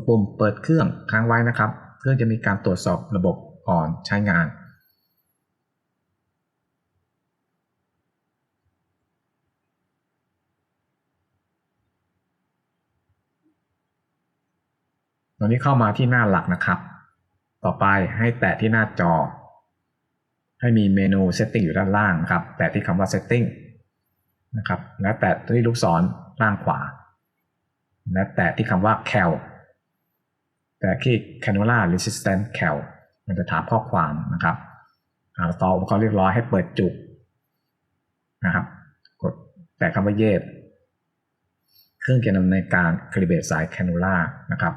ดปุ่มเปิดเครื่องค้างไว้นะครับเพื่องจะมีการตรวจสอบระบบก่อนใช้งาน ตอนนี้เข้ามาที่หน้าหลักนะครับ ต่อไปให้แตะที่หน้าจอ ให้มีเมนู Setting อยู่ด้านล่างนะครับ แตะที่คำว่า Setting นะครับ และแตะที่ลูกศรล่างขวา และแตะที่คำว่า Cal แตะที่ Cannula Resistant Cal มันจะถามข้อความนะครับต่ออุปกรณ์เรียบร้อยให้เปิดจุกนะครับ กดแตะคำว่า Yes เครื่องจะดำเนินการคลิเบตสาย Cannula นะครับ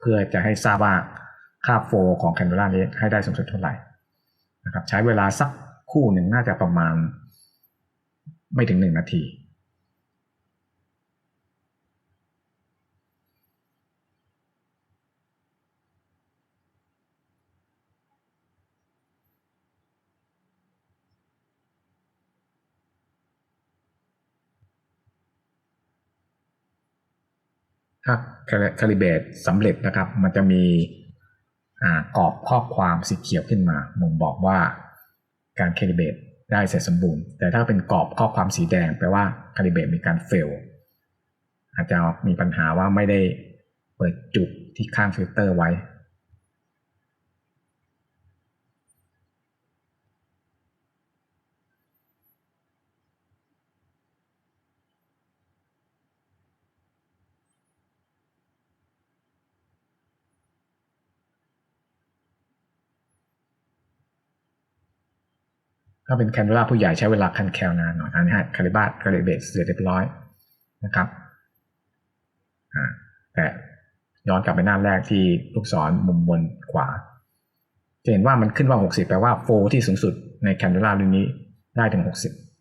เพื่อจะให้ทราบว่าค่าโฟลของ Cannula นี้ให้ได้สูงสุดเท่าไหร่นะครับ ใช้เวลาสักคู่หนึ่งน่าจะประมาณไม่ถึงหนึ่งนาที ถ้าคาลิเบตสำเร็จนะครับ มันจะมีกรอบข้อความสีเขียวขึ้นมาบ่งบอกว่าการคาลิเบตได้เสร็จสมบูรณ์ แต่ถ้าเป็นกรอบข้อความสีแดงแปลว่าคาลิเบตมีการเฟลอาจจะมีปัญหาว่าไม่ได้เปิดจุดที่ข้างฟิลเตอร์ไว้ ถ้าเป็นแคนดูล่าผู้ใหญ่ใช้เวลาคันแคลนานหน่อยอันนี้ฮะคาลิบาคาลิเบตเสร็จเรียบร้อยนะครับแต่ย้อนกลับไปหน้าแรกที่ลูกศรมุมบนขวา จะเห็นว่ามันขึ้นว่า 60 แปลว่าโฟที่สูงสุดในแคนดูล่ารุ่นนี้ได้ถึง 60